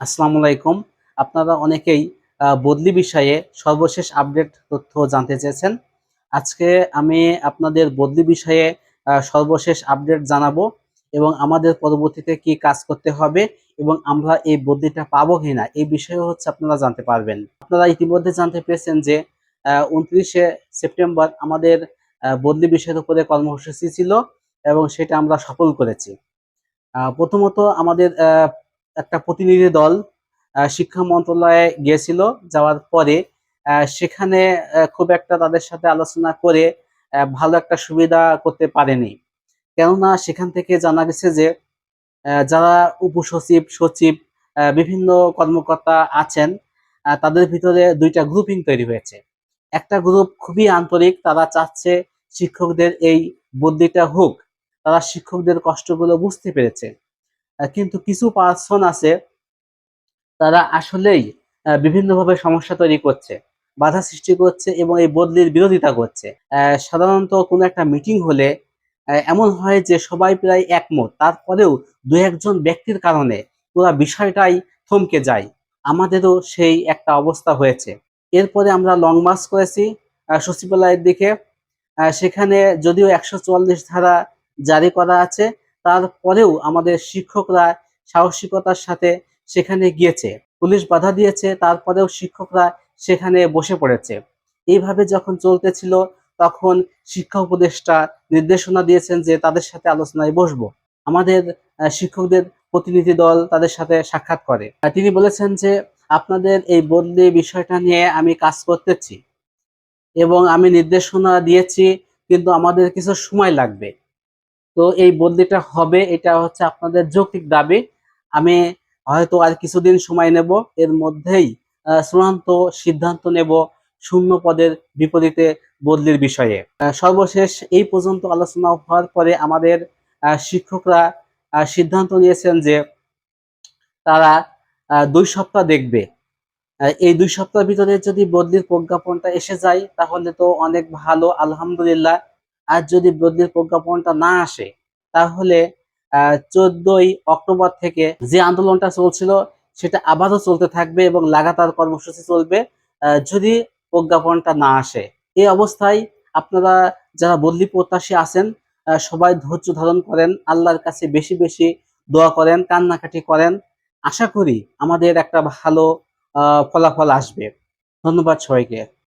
আসসালামু আলাইকুম। আপনারা অনেকেই বদলি বিষয়ে সর্বশেষ আপডেট তথ্য জানতে চেয়েছেন। আজকে আমি আপনাদের বদলি বিষয়ে সর্বশেষ আপডেট জানাব এবং আমাদের পরবর্তীতে কি কাজ করতে হবে এবং আমরা এই বদলিটা পাবো কিনা, এই বিষয়ে হচ্ছে আপনারা জানতে পারবেন। আপনারা ইতিমধ্যে জানতে পেরেছেন যে উনত্রিশে সেপ্টেম্বর আমাদের বদলি বিষয়ের উপরে কর্মসূচি ছিল এবং সেটা আমরা সফল করেছি। প্রথমত আমাদের একটা প্রতিনিধি দল শিক্ষা মন্ত্রণালয়ে গিয়েছিল, যাওয়ার পরে সেখানে খুব একটা তাদের সাথে আলোচনা করে ভালো একটা সুবিধা করতে পারেনি। কেননা সেখান থেকে জানা গেছে যে যারা উপসচিব, সচিব বিভিন্ন কর্মকর্তা আছেন তাদের ভিতরে দুইটা গ্রুপিং তৈরি হয়েছে। একটা গ্রুপ খুবই আন্তরিক, তারা চাচ্ছে শিক্ষকদের এই বদলিটা হোক। তারা শিক্ষকদের কষ্টগুলো বুঝতে পেরেছে। কিন্তু কিছু পার্সন আছে, তারা আসলেই বিভিন্নভাবে সমস্যা তৈরি করছে, বাধা সৃষ্টি করছে এবং এই বদলির বিরোধিতা করছে। সাধারণত কোনো একটা মিটিং হলে এমন হয় যে সবাই প্রায় একমত, তারপরেও দু একজন ব্যক্তির কারণে পুরো বিষয়টাই থমকে যায়। আমাদেরও সেই একটা অবস্থা হয়েছে। এরপরে আমরা লং মার্চ করেছি সচিবালয়ের দিকে। সেখানে যদিও একশো চুয়াল্লিশ ধারা জারি করা আছে তারপরেও আমাদের শিক্ষকরা সাহসিকতার সাথে সেখানে গিয়েছে। পুলিশ বাধা দিয়েছে, তারপরেও শিক্ষকরা সেখানে বসে পড়েছে। এইভাবে যখন চলতেছিল, তখন শিক্ষা উপদেষ্টা নির্দেশনা দিয়েছেন যে তাদের সাথে আলোচনায় বসবো। আমাদের শিক্ষকদের প্রতিনিধি দল তাদের সাথে সাক্ষাৎ করে। তিনি বলেছেন যে, আপনাদের এই বদলি বিষয়টা নিয়ে আমি কাজ করতেছি এবং আমি নির্দেশনা দিয়েছি, কিন্তু আমাদের কিছু সময় লাগবে। তো এই বদলিটা হবে, এটা হচ্ছে আপনাদের যৌক্তিক দাবি। আমি হয়তো আর কিছুদিন সময় নেব, এর মধ্যেই চূড়ান্ত সিদ্ধান্ত নেব শূন্য পদের বিপরীতে বদলির বিষয়ে। সর্বশেষ এই পর্যন্ত আলোচনা হওয়ার পরে আমাদের শিক্ষকরা সিদ্ধান্ত নিয়েছেন যে তারা দুই সপ্তাহ দেখবে। এই দুই সপ্তাহের ভিতরে যদি বদলির প্রজ্ঞাপনটা এসে যায়, তাহলে তো অনেক ভালো, আলহামদুলিল্লাহ। আর যদি বদলির প্রজ্ঞাপনটা না আসে, তাহলে চোদ্দই অক্টোবর থেকে যে আন্দোলনটা চলছিল, সেটা আবারও চলতে থাকবে এবং লাগাতার কর্মসূচি চলবে যদি প্রজ্ঞাপনটা না আসে। এই অবস্থায় আপনারা যারা বদলি প্রত্যাশী আছেন সবাই ধৈর্য ধারণ করেন, আল্লাহর কাছে বেশি বেশি দোয়া করেন, কান্নাকাটি করেন। আশা করি আমাদের একটা ভালো ফলাফল আসবে। ধন্যবাদ সবাইকে।